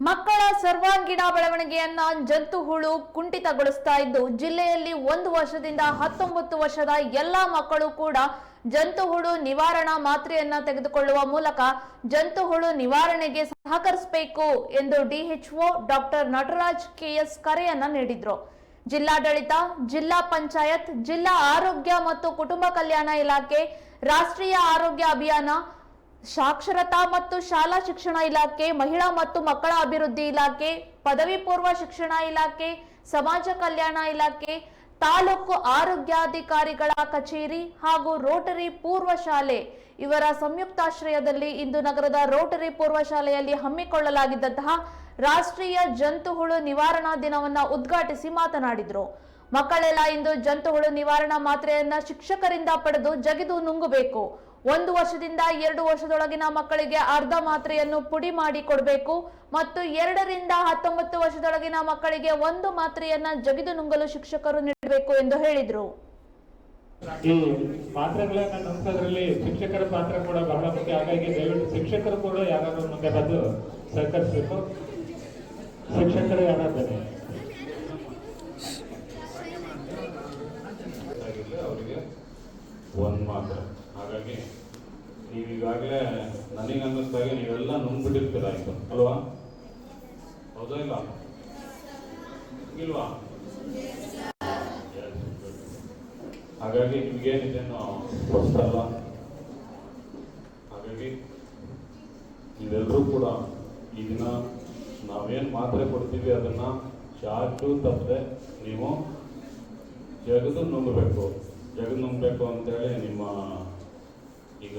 ಮಕ್ಕಳ ಸರ್ವಾಂಗೀಣ ಬೆಳವಣಿಗೆಯನ್ನ ಜಂತು ಹುಳು ಕುಂಠಿತಗೊಳಿಸ್ತಾ ಇದ್ದು, ಜಿಲ್ಲೆಯಲ್ಲಿ ಒಂದು ವರ್ಷದಿಂದ ಹತ್ತೊಂಬತ್ತು ವರ್ಷದ ಎಲ್ಲಾ ಮಕ್ಕಳು ಕೂಡ ಜಂತು ಹುಳು ನಿವಾರಣಾ ಮಾತ್ರೆಯನ್ನ ತೆಗೆದುಕೊಳ್ಳುವ ಮೂಲಕ ಜಂತು ಹುಳು ನಿವಾರಣೆಗೆ ಸಹಕರಿಸಬೇಕು ಎಂದು ಡಿಎಚ್ಒ ಡಾಕ್ಟರ್ ನಟರಾಜ್ ಕೆಎಸ್ ಕರೆಯನ್ನ ನೀಡಿದ್ರು. ಜಿಲ್ಲಾಡಳಿತ, ಜಿಲ್ಲಾ ಪಂಚಾಯತ್, ಜಿಲ್ಲಾ ಆರೋಗ್ಯ ಮತ್ತು ಕುಟುಂಬ ಕಲ್ಯಾಣ ಇಲಾಖೆ, ರಾಷ್ಟ್ರೀಯ ಆರೋಗ್ಯ ಅಭಿಯಾನ ಸಾಕ್ಷರತಾ ಮತ್ತು ಶಾಲಾ ಶಿಕ್ಷಣ ಇಲಾಖೆ, ಮಹಿಳಾ ಮತ್ತು ಮಕ್ಕಳ ಅಭಿವೃದ್ಧಿ ಇಲಾಖೆ, ಪದವಿ ಪೂರ್ವ ಶಿಕ್ಷಣ ಇಲಾಖೆ, ಸಮಾಜ ಕಲ್ಯಾಣ ಇಲಾಖೆ, ತಾಲೂಕು ಆರೋಗ್ಯಾಧಿಕಾರಿಗಳ ಕಚೇರಿ ಹಾಗೂ ರೋಟರಿ ಪೂರ್ವ ಶಾಲೆ. ಇವರ ಸಂಯುಕ್ತಾಶ್ರಯದಲ್ಲಿ ಇಂದು ನಗರದ ರೋಟರಿ ಪೂರ್ವ ಶಾಲೆಯಲ್ಲಿ ಹಮ್ಮಿಕೊಳ್ಳಲಾಗಿದ್ದಂತಹ ರಾಷ್ಟ್ರೀಯ ಜಂತು ಹುಳು ನಿವಾರಣಾ ದಿನವನ್ನ ಉದ್ಘಾಟಿಸಿ ಮಾತನಾಡಿದ್ರು. ಮಕ್ಕಳೆಲ್ಲ ಇಂದು ಜಂತು ಹುಳು ನಿವಾರಣಾ ಮಾತ್ರೆಯನ್ನ ಶಿಕ್ಷಕರಿಂದ ಪಡೆದು ಜಗಿದು ನುಂಗಬೇಕು. ಒಂದು ವರ್ಷದಿಂದ ಎರಡು ವರ್ಷದೊಳಗಿನ ಮಕ್ಕಳಿಗೆ ಅರ್ಧ ಮಾತ್ರೆಯನ್ನು ಪುಡಿ ಮಾಡಿ ಕೊಡಬೇಕು ಮತ್ತು ಎರಡರಿಂದ ಹತ್ತೊಂಬತ್ತು ವರ್ಷದೊಳಗಿನ ಮಕ್ಕಳಿಗೆ ಒಂದು ಮಾತ್ರೆಯನ್ನ ಜಗಿದು ನುಂಗಲು ಶಿಕ್ಷಕರು ನೀಡಬೇಕು ಎಂದು ಹೇಳಿದರು. ಈ ಪಾತ್ರಗಳನ್ನ ನುಂಗ್ಸೋದ್ರಲ್ಲಿ ಶಿಕ್ಷಕರ ಪಾತ್ರ ಕೂಡ ಬಹಳ ಮುಖ್ಯ. ಹಾಗಾಗಿ ದಯವಿಟ್ಟು ಶಿಕ್ಷಕರು ಕೂಡ ಯಾರು ಮುಂದೆ ಬಂದು ಸಹಕರಿಸಬೇಕು. ಶಿಕ್ಷಕರು ಯಾರಾದರೆ? ಅವರಿಗೆ ಒಂದು ಮಾತ್ರ. ಹಾಗಾಗಿ ನೀವು ಈಗಾಗಲೇ ನನಗೆ ಅನ್ನಿಸ್ದಾಗೆ ನೀವೆಲ್ಲ ನುಂಗ್ಬಿಟ್ಟಿರ್ತೀರ ಇದು ಅಲ್ವಾ? ಹೌದಾ ಇಲ್ಲ ಇಲ್ವಾ? ಹಾಗಾಗಿ ನಿಮ್ಗೇನಿದೇನೋ ಹೊಸಲ್ಲ ಹಾಗಾಗಿ ನೀವೆಲ್ಲರೂ ಕೂಡ ಈ ದಿನ ನಾವೇನು ಮಾತ್ರೆ ಕೊಡ್ತೀವಿ ಅದನ್ನ ಚಾಟು ತಪ್ಪದೆ ನೀವು ಜಗದು ನುಂಗಬೇಕು. ಜಗದು ನುಂಗಬೇಕು ಅಂತೇಳಿ ನಿಮ್ಮ ಈಗ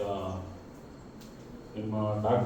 ನಿಮ್ಮ ಡಾಕ್ಟರ್